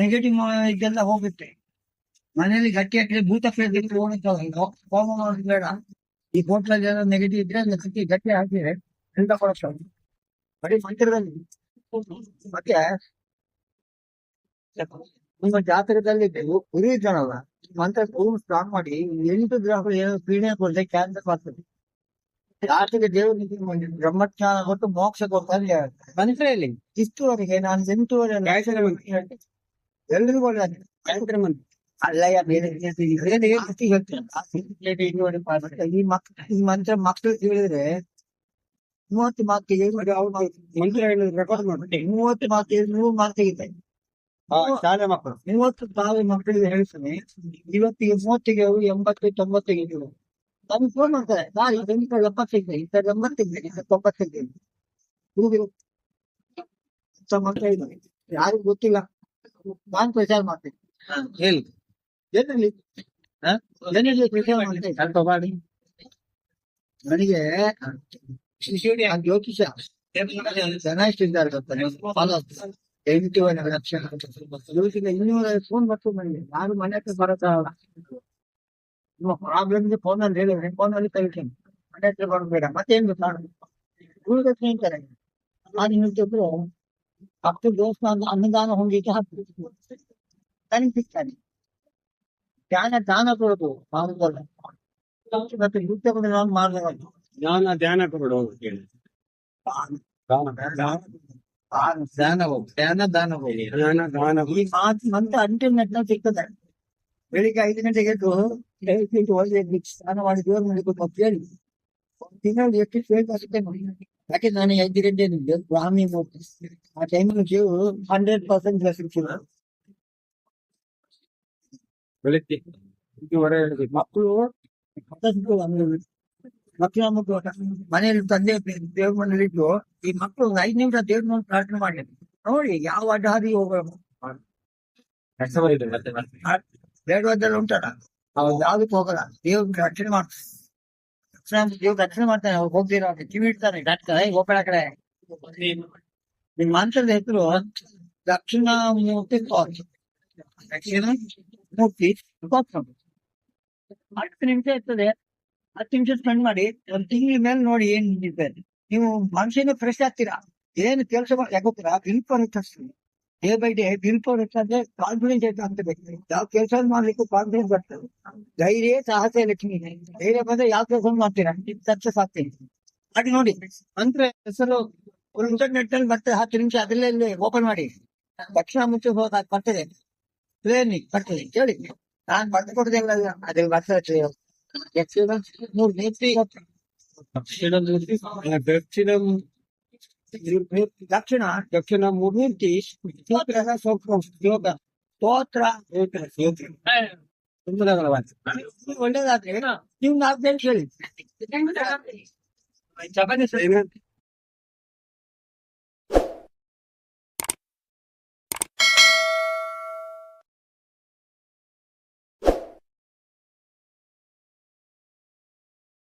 Negative ಇದೆಲ್ಲ ಹೋಗುತ್ತೆ. ಮನೆಯಲ್ಲಿ ಗಟ್ಟಿ ಹಾಕಿದ್ರೆ ಭೂತ ಹೋಮ ಮಾಡೋದು ಬೇಡ. ಈ ಹೋಟ್ಲಲ್ಲಿ ಏನೋ ನೆಗೆಟಿವ್ ಇದ್ರೆ ಕಟ್ಟಿ ಗಟ್ಟಿ ಹಾಕಿದ್ರೆ ಎಂತ ಕೊಡುತ್ತೆ ಬರೀ ಮಂದಿರದಲ್ಲಿ. ಮತ್ತೆ ನಿಮ್ಮ ಜಾತಕದಲ್ಲಿ ಗುರಿ ಇದ್ದಾನಲ್ಲ ಮಂತ್ರ ಸ್ಟ್ರಾಂಗ್ ಮಾಡಿ ಎಂಟು ಗ್ರಹಗಳು ಏನೋ ಪೀಡೆ ಕೊಡದೆ ಕ್ಯಾನ್ಸರ್ ಬರ್ತದೆ ಜಾತಕ ದೇವರಿಗೆ ಬ್ರಹ್ಮಜ್ಞಾನ ಕೊಟ್ಟು ಮೋಕ್ಷ ಕೊಡ್ತಾರೆ ಮಂತ್ರಲ್ಲಿ ಇಷ್ಟುವರೆಗೆ ನಾನು ಎಂಟೂವರೆ ಎಲ್ರಿಗೂ ಮಂತ್ರ ಅಲ್ಲಯ್ಯ ಬೇರೆ ಈ ಮಕ್ ಈ ಮಂತ್ರ ಮಕ್ಳು ಹೇಳಿದ್ರೆ ಮೂವತ್ತು ಮಾರ್ಕ್ ಅವ್ರು ಮಂತ್ರ. ರೆಕಾರ್ಡ್ ಮಾಡ್ಬಿಟ್ಟೆ ಮೂವತ್ತು ಮಾರ್ಕ್ ನೂರು ಮಾರ್ಕ್ ತೆಗಿತಾರೆ ಶಾಲೆ ಮಕ್ಕಳು. ಮೂವತ್ತು ಸಾವಿರ ಮಕ್ಕಳಿಗೆ ಹೇಳ್ತಾನೆ. ಇವತ್ತಿಗೆ ಮೂವತ್ತಿಗೆ ಎಂಬತ್ತು ತೊಂಬತ್ತಿಗೆ ನಮ್ಗೆ ಫೋನ್ ಮಾಡ್ತಾರೆ ನಾನು ಎಪ್ಪತ್ತಿಗೆ ಇಂಥ ಎಂಬತ್ತಿಗೆ ಇಂಥ ತೊಂಬತ್ತಿಗೆ ಹುಡುಗರು ಇಂಥ ಮಕ್ಕಳು ಇದ್ದಾರೆ ಯಾರಿಗೂ ಗೊತ್ತಿಲ್ಲ. ನಾನು ಪ್ರಚಾರ ಮಾಡ್ತೀನಿ. ಹೇಳಿ. ಏನಲ್ಲಿ? ಏನಲ್ಲಿ ಪ್ರಚಾರ ಮಾಡ್ತೀನಿ? ಸ್ವಲ್ಪ ಮಾಡಿ. ನನಗೆ ಆ ಜ್ಯೋತಿಷ ಜನ ಎಷ್ಟಿದ್ದಾರೆ ಎಂಟು ಲಕ್ಷ. ಜ್ಯೋತಿಷ ಇನ್ನೂರ ಫೋನ್ ಬರ್ತದೆ ನನಗೆ ನಾನು ಮನೆ ಹತ್ರ ಬರೋಕ್ಕಾಗಲ್ಲ ನಿಮ್ಮ ಪ್ರಾಬ್ಲಮ್ಗೆ ಫೋನ್ ಅಲ್ಲಿ ಹೇಳಿದ್ರೆ ಫೋನ್ ಅಲ್ಲಿ ಕಳಿತೀನಿ ಮನೆ ಹತ್ರ ಬರಬೇಡ ಮತ್ತೇನ್ ಗೊತ್ತಾ ಉಳಿದ ಸ್ನೇಹಿತರೆ ನಾನು ಹೇಳ್ತಿದ್ರು ಹತ್ತು ದೇವಸ್ಥಾನ ಅನ್ನದಾನ ಹೊಂದಿಕ್ಕೆ ಹತ್ತು ನನಗೆ ಸಿಗ್ತಾನೆ ಜ್ಞಾನ ದಾನ ಕೊಡೋದು ಮಾಡುವುದಲ್ಲ ಮತ್ತೆ ನೃತ್ಯ ಕೂಡ ನಾನು ಮಾಡಬೇಕು ಜ್ಞಾನ ಧ್ಯಾನ ಕೊಡು ಹೇಳಿ ಜ್ಞಾನ ಜ್ಞಾನ ದಾನ ಹೋಗಿ ಜ್ಞಾನ ದಾನ ಈ ಮಾತು ಮಂತ್ರ ಇಂಟರ್ನೆಟ್ ನಲ್ಲಿ ಸಿಗ್ತದೆ ಬೆಳಿಗ್ಗೆ ಐದು ಗಂಟೆಗೆ ಎದ್ದು ದಯವಿಟ್ಟು ಒಳ್ಳೆ ಸ್ನಾನ ಮಾಡಿ ದೇವ್ರ ಕೇಳಿ ಒಂದು ತಿಂಗಳು ಎಷ್ಟು ಸೇವೆ ಆಗುತ್ತೆ ನೋಡಿ. ಯಾಕೆ ನಾನು ಐದು ಗಂಟೆ ನಿಂಗೆ ಬ್ರಾಹ್ಮಿ ಮೂರ್ತಿ? ಆ ಟೈಮ್ ಜೀವ ಹಂಡ್ರೆಡ್ ಪರ್ಸೆಂಟ್ ಸಿಗ್ತಿಲ್ಲ ಬೆಳಿಗ್ಗೆ. ಮಕ್ಕಳು ಮಕ್ಕಳ ಮಕ್ಕಳು ಮನೆಯಲ್ಲಿ ತಂದೆ ದೇವ್ರ ಮನೇಲಿ ಇದ್ದು ಈ ಮಕ್ಕಳು ಐದು ನಿಮಿಷ ದೇವ್ರ ಮನೆ ಪ್ರಾರ್ಥನೆ ಮಾಡಿ ನೋಡಿ ಯಾವ ಅಡ್ಡಾದಿ ಹೋಗೋಣ ಬೇಡವಾದಲ್ಲಿ ಉಂಟಲ್ಲ. ಅವಾಗ ಯಾವ್ದಕ್ಕೆ ಹೋಗಲ್ಲ. ದೇವ್ರ ರಕ್ಷಣೆ ಅಂತ ದೇವ್ರ ರಕ್ಷಣೆ ಮಾಡ್ತಾನೆ ಅವ್ರು ಹೋಗ್ದಿರೋ ಕಿವಿ ಇಡ್ತಾನೆ ಡಾಕ್ಟರ್ ಹೋಗ್ಬೇಡ ಕಡೆ. ನಿಮ್ ಮಂತ್ರದ ಹೆಸರು ದಕ್ಷಿಣ ಮೂರ್ತಿ ಸ್ವಾಮಿ. ದಕ್ಷಿಣ ಮೂರ್ತಿ. ಹತ್ತು ನಿಮಿಷ ಇರ್ತದೆ. ಹತ್ತು ನಿಮಿಷ ಸ್ಪೆಂಡ್ ಮಾಡಿ ಒಂದ್ ತಿಂಗಳ ಮೇಲೆ ನೋಡಿ ಏನ್ ನಿಂತಿದೆ ನೀವು ಮನುಷ್ಯನ ಫ್ರೆಶ್ ಆಗ್ತೀರಾ? ಏನು ಕೆಲಸ ಯಾಕೋತೀರಾ will power ಹೆಚ್ಚಿಸ್ತೀವಿ day by day will power ಹೆಚ್ಚಾದ್ರೆ confidence ಹೆಚ್ಚಾಗ್ತದೆ ಯಾವ ಕೆಲಸ ಮಾಡ್ಲಿಕ್ಕೂ ಕಾನ್ಫಿಡೆನ್ಸ್ ಬರ್ತದೆ ಧೈರ್ಯ ಸಾಹಸ ಲಕ್ಷ್ಮಿ ಧೈರ್ಯ ಬಂದ್ರೆ ಯಾವ ಕೆಲಸ ಮಾಡ್ತೀರಾ ಸಕ್ಸಸ್ ಆಗ್ತೀನಿ ಹಾಗೆ ನೋಡಿ ಅಂದ್ರೆ ಹೆಸರು ಒಂದು ಇಂಟರ್ನೆಟ್ ನಲ್ಲಿ ಬರ್ತದೆ ಹತ್ತು ನಿಮಿಷ ಅದರಲ್ಲೇ ಓಪನ್ ಮಾಡಿ ದಕ್ಷಿಣ ಮುಂಚೆ ಹೋದಾಗ ಬರ್ತದೆ ಟ್ರೈನಿಗೆ ಬರ್ತದೆ ಕೇಳಿ ನಾನ್ ಬರ್ದು ಕೊಡುದಿಲ್ಲ ಅದೇ ಬರ್ತದೆ ಯಕ್ಷಗಾನ ಮೂರು ನೇತ್ರಿ ದಕ್ಷಿಣ ಮೂರ್ತಿ ದಕ್ಷಿಣ ದಕ್ಷಿಣ ದಕ್ಷಿಣ ಮೂರ್ತಿ ಮೂರ್ತಿ ಸ್ತೋತ್ರ ಸೂಕ್ಷ್ಮ ಶ್ಲೋಕ ಸ್ತೋತ್ರ ಸುಂದರಗಳ ವಾಕ್ಯ. ಒಳ್ಳೇದಾದ್ರೆ ನೀವು ನಾಲ್ಕು ಗಂಟೆ ಹೇಳಿ